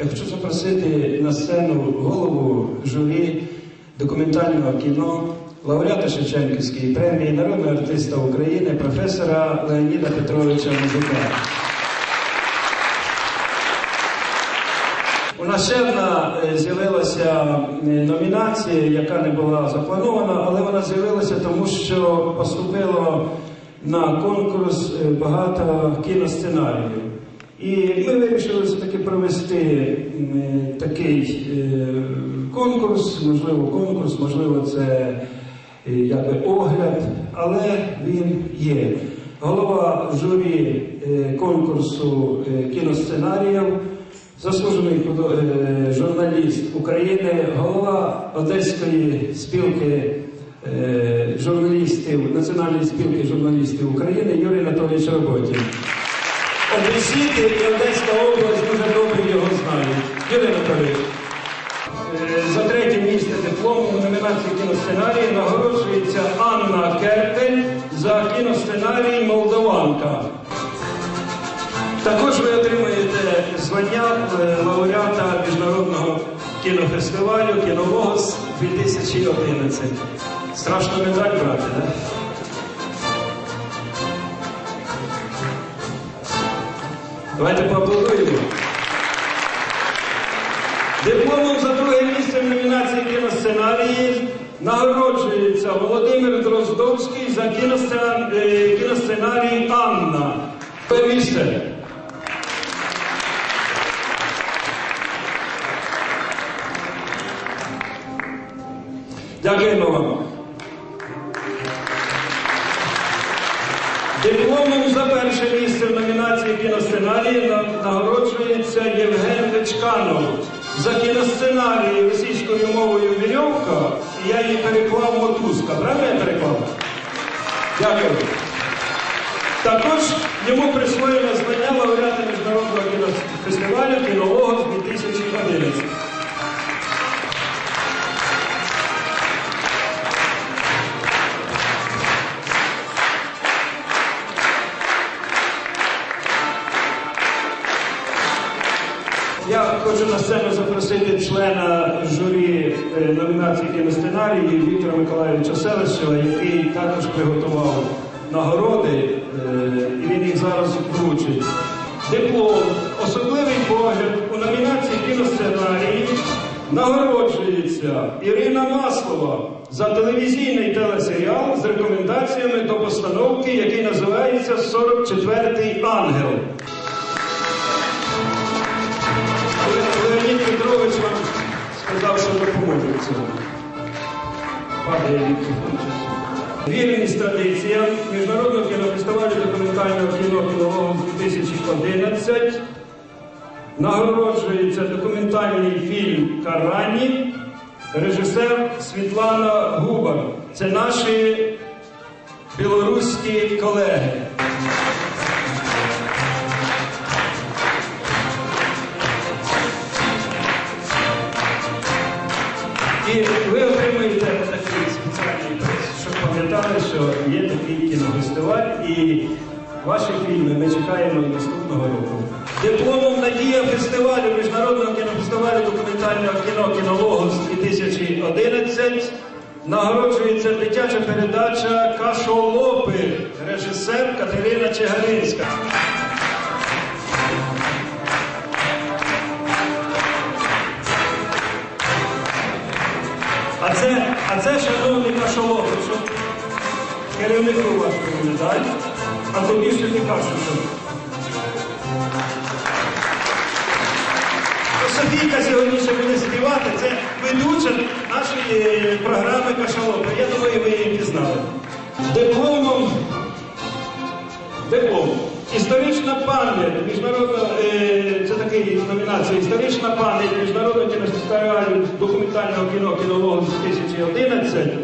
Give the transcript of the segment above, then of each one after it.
Я хочу запросити на сцену голову журі документального кіно, лауреата Шевченківської премії, народного артиста України, професора Леоніда Петровича Музика. У нас ще одна е, з'явилася е, номінація, яка не була запланована, але вона з'явилася тому, що поступило на конкурс е, багато кіносценаріїв. І ми вирішили все-таки провести такий е, конкурс, можливо, конкурс, можливо, це е, якби огляд, але він є. Голова журі е, конкурсу кіносценаріїв заслужений журналіст України, голова Одеської спілки журналістів, Національної спілки журналістів України Юрій Анатолійович Роботін. Одесіти і Одеська область дуже добре його знають. Юрій Анатолійович. е, За третє місце диплому у номінації кіносценарії нагороджується Анна Керпель за кіносценарій Молдаванка. Також ви отримаєте звання е, лауреата міжнародного кінофестивалю Кінологос 2011. Страшно медаль брати, так? Да? Давайте поаплодуємо. Дипломом за друге місце в номінації кіносценарії нагороджується Володимир Дроздовський за е, кіносценарій Анна. Місце. Дякуємо вам. Кіносценарії нагороджується Євген Вичканов за кіносценарії російською мовою Вірьовка. Я її переклав мотузка. Правильно я переклав? Дякую. Також йому присвоєно звання лауреата міжнародного кінофестивалю з 2011. Миколаївича який також приготував нагороди, е, і він їх зараз вручить. Диплом, особливий погляд у номінації кіносценарії нагороджується Ірина Маслова за телевізійний телесеріал з рекомендаціями до постановки, який називається «44-й ангел. Леонід Петрович вам сказав, що допоможе в цьому. Падає мікрофон. Вірність традиціям Міжнародного кінофестивалю документального кіно «Кінолог 2011 нагороджується документальний фільм Карані, режисер Світлана Губар. Це наші білоруські колеги. Що є такий кінофестиваль, і ваші фільми ми чекаємо і наступного року. Дипломом Надія фестивалю Міжнародного кінофестивалю документального кіно «Кінологос 2011 нагороджується дитяча передача Кашолопи, режисер Катерина Чегаринська. А це, а це шановний кашолог, щоб керівнику вашому медаль, а ще не кажу. Софійка сьогодні ще буде співати, це ведуча нашої е, програми Кашалопи. Я думаю, ви її пізнали. Дипломом, диплом. Історична пам'ять, міжнародна, е, це такий номінація, історична пам'ять міжнародного кінофестивалю документального кіно кінологу 2011 е,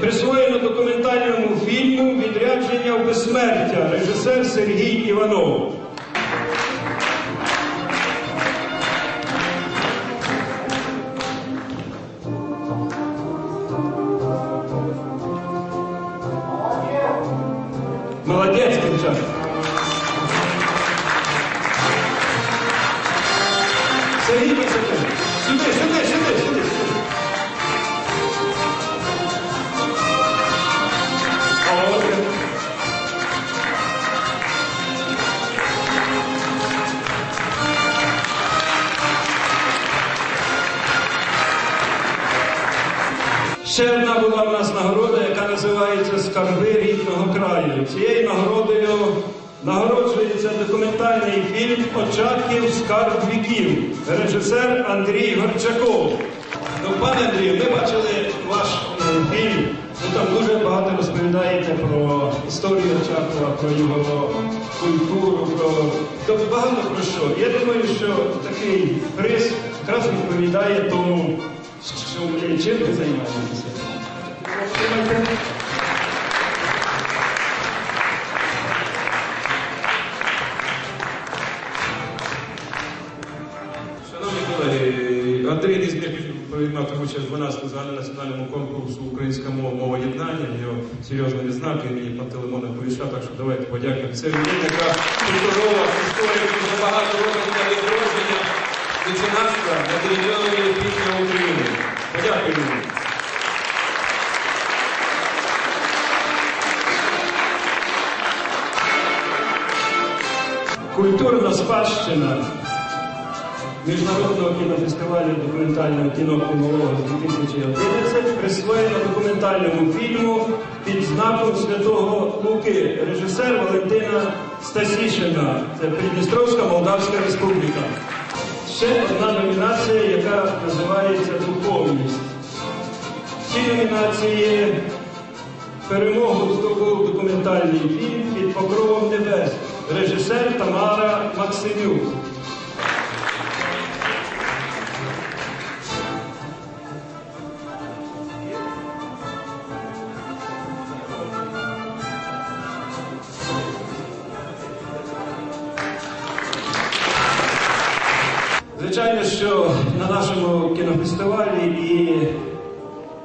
присвоєно документальному фільму Відрядження в безсмертя режисер Сергій Іванов. Молодець, дівчата. Сергій сюди, сюди, сюди. Нагороджується документальний фільм Очаків скарб віків, режисер Андрій Горчаков. Ну, пане Андрію, ми бачили ваш е, фільм. Ви там дуже багато розповідаєте про історію Очакова, про його культуру, про тобто багато про що. Я думаю, що такий приз якраз відповідає тому, що чим ви займаєтеся. Приймав участь в 12-му загальнонаціональному конкурсу Українська мова мова єднання. В нього серйозна відзнака імені Пантелеймона Куліша, так що давайте подякуємо. Це людина, яка культурова історія дуже багато років для відродження меценатства на території півдня України. Подякуємо. Культурна спадщина Міжнародного кінофестивалю документального кіно «Кінолога» з 2011 присвоєна документальному фільму під знаком Святого Луки, режисер Валентина Стасішина. Це Придністровська Молдавська Республіка. Ще одна номінація, яка називається Духовність. В цій номінації перемогу здобув документальний фільм під покровом небес. Режисер Тамара Максимюк. Звичайно, що на нашому кінофестивалі і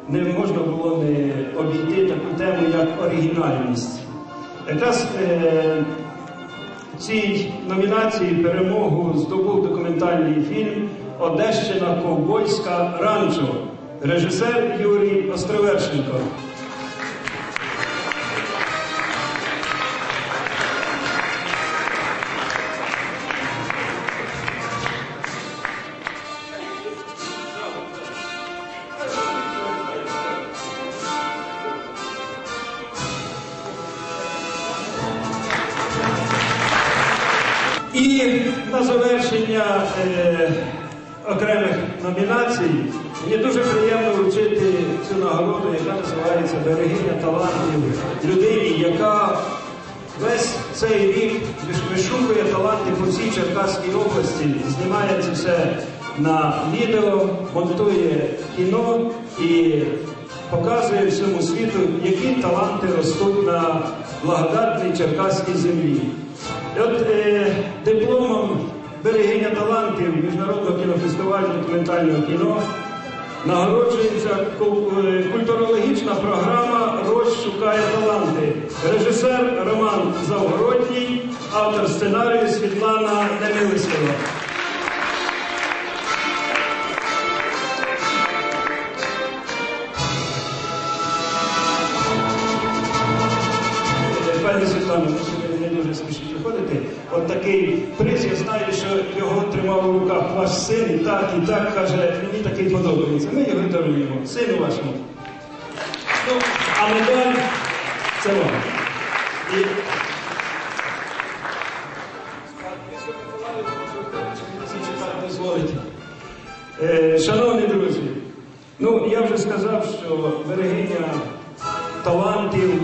не можна було не обійти таку тему, як оригінальність. Якраз е, в цій номінації перемогу здобув документальний фільм Одещина Ковбойська ранчо, режисер Юрій Островерченко. Е, окремих номінацій мені дуже приємно вручити цю нагороду, яка називається Берегиня талантів людині, яка весь цей рік вишукує таланти по всій Черкаській області, знімає це все на відео, монтує кіно і показує всьому світу, які таланти ростуть на благодатній черкаській землі. І от е, дипломом берегиня талантів Міжнародного кінофестивалю документального кіно нагороджується е, культурологічна програма Рось шукає таланти. Режисер Роман Завгородній, автор сценарію Світлана Немилисєва. Пані сьогодні не дуже смішні виходити. От такий ваш син, і так, і так каже, мені такий подобається. Ми його даруємо, сину вашому. Ну, а медаль це вам. І... Е, Шановні друзі, ну я вже сказав, що берегиня талантів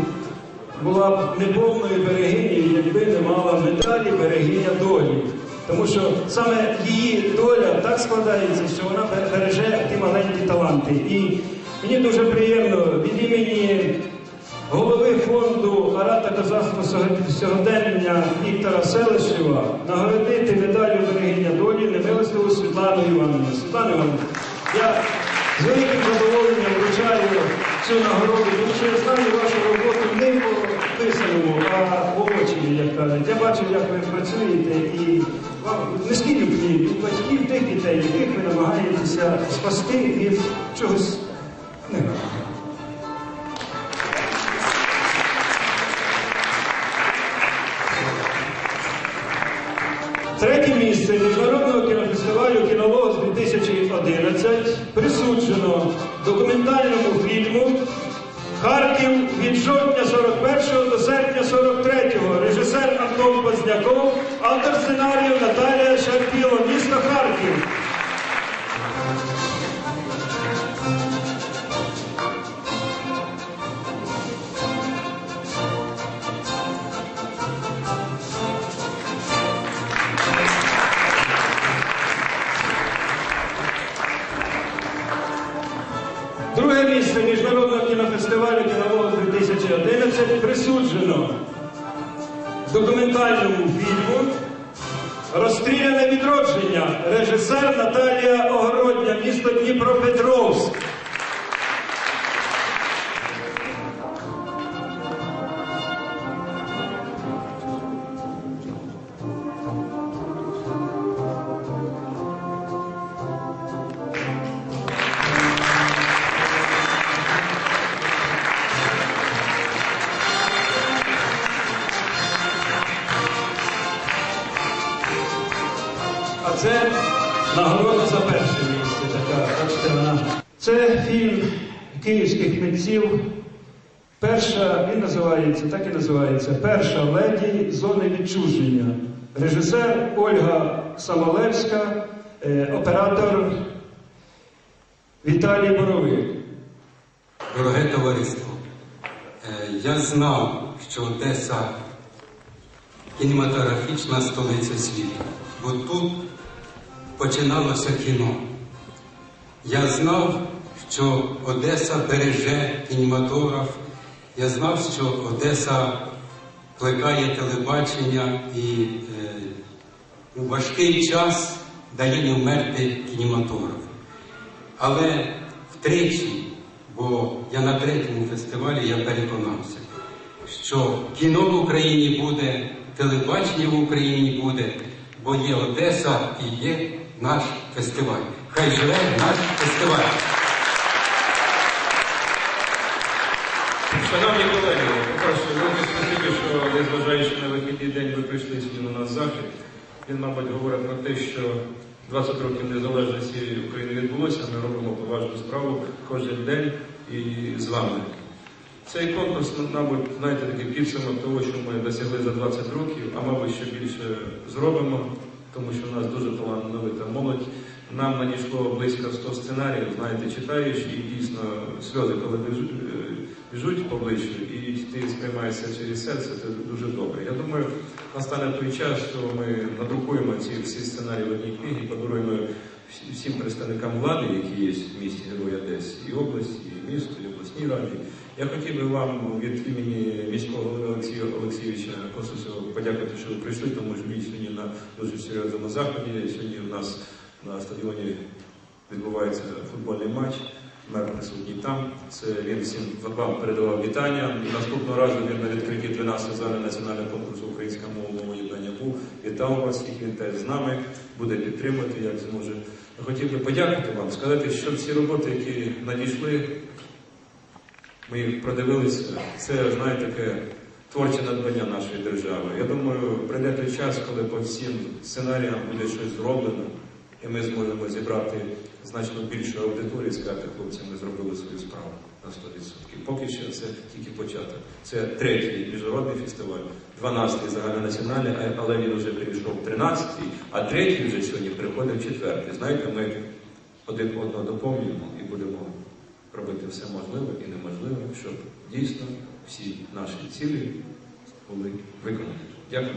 була б неповною берегинею, якби не мала медалі берегиня долі. Тому що саме її доля так складається, що вона береже ті маленькі таланти. І мені дуже приємно від імені голови фонду Арата козацтва сьогодення Віктора Селищева нагородити медаллю берегиня долі немилостиву Світлану Івановну. Світлана Івановна, я з великим задоволенням вручаю цю нагороду, тому що я знаю вашу роботу не по писаному, а по очі, як кажуть. Я бачив, як ви працюєте, і вам низький люблі від батьків тих дітей, яких ви намагаєтеся спасти від чогось негарного. Антон Позняков, автор сценарію Наталія Шарпіло, місто Харків. Друге місце міжнародного кінофестивалю Кінолог 2011 присуджено документальному фільму Розстріляне відродження. Режисер Наталія Огородня, місто Дніпропетровськ. Митців. Перша, він називається, так і називається Перша леді зони відчуження. Режисер Ольга Самолевська, е, оператор Віталій Боровик. Дороге товариство, е, я знав, що Одеса кінематографічна столиця світу, бо тут починалося кіно. Я знав, що Одеса береже кінематограф. Я знав, що Одеса плекає телебачення і е, у важкий час дає не вмерти кінематограф. Але втричі, бо я на третьому фестивалі я переконався, що кіно в Україні буде, телебачення в Україні буде, бо є Одеса і є наш фестиваль. Хай живе наш фестиваль. Шановні колеги, по-перше, велике спасибі, що незважаючи на вихідний день, ви прийшли сьогодні на наш захід. Він, мабуть, говорить про те, що 20 років незалежності України відбулося, ми робимо поважну справу кожен день і з вами. Цей конкурс, мабуть, знаєте, такий підсумок того, що ми досягли за 20 років, а мабуть, ще більше зробимо, тому що в нас дуже талановита молодь. Нам надійшло близько 100 сценаріїв, знаєте, читаєш і дійсно сльози, коли біжуть, е, біжуть по обличчю, і ти сприймаєшся через серце, це дуже добре. Я думаю, настане той час, що ми надрукуємо ці всі сценарії в одній книгі, подаруємо всім представникам влади, які є в місті Герой Одесі, і області, і місту, і обласній раді. Я хотів би вам від імені міського голови Олексія Олексійовича Косусова подякувати, що ви прийшли, тому що він сьогодні на дуже серйозному заході. Сьогодні у нас на стадіоні відбувається футбольний матч. Мер присутній там. Це він всім вам передавав вітання. І наступного разу він на відкритті 12 зали національного конкурсу Українська мова єднання був. Вітав вас всіх, він теж з нами, буде підтримувати, як зможе. Хотів би подякувати вам, сказати, що всі роботи, які надійшли, ми їх продивилися. Це, знаєте, таке творче надбання нашої держави. Я думаю, прийде той час, коли по всім сценаріям буде щось зроблено, і ми зможемо зібрати значно більшу аудиторію і сказати, хлопці, ми зробили свою справу на 100%. Поки що це тільки початок. Це третій міжнародний фестиваль, 12-й загальнонаціональний, але він вже перейшов 13-й, а третій вже сьогодні приходив четвертий. Знаєте, ми один одного доповнюємо і будемо робити все можливе і неможливе, щоб дійсно всі наші цілі були виконані. Дякую.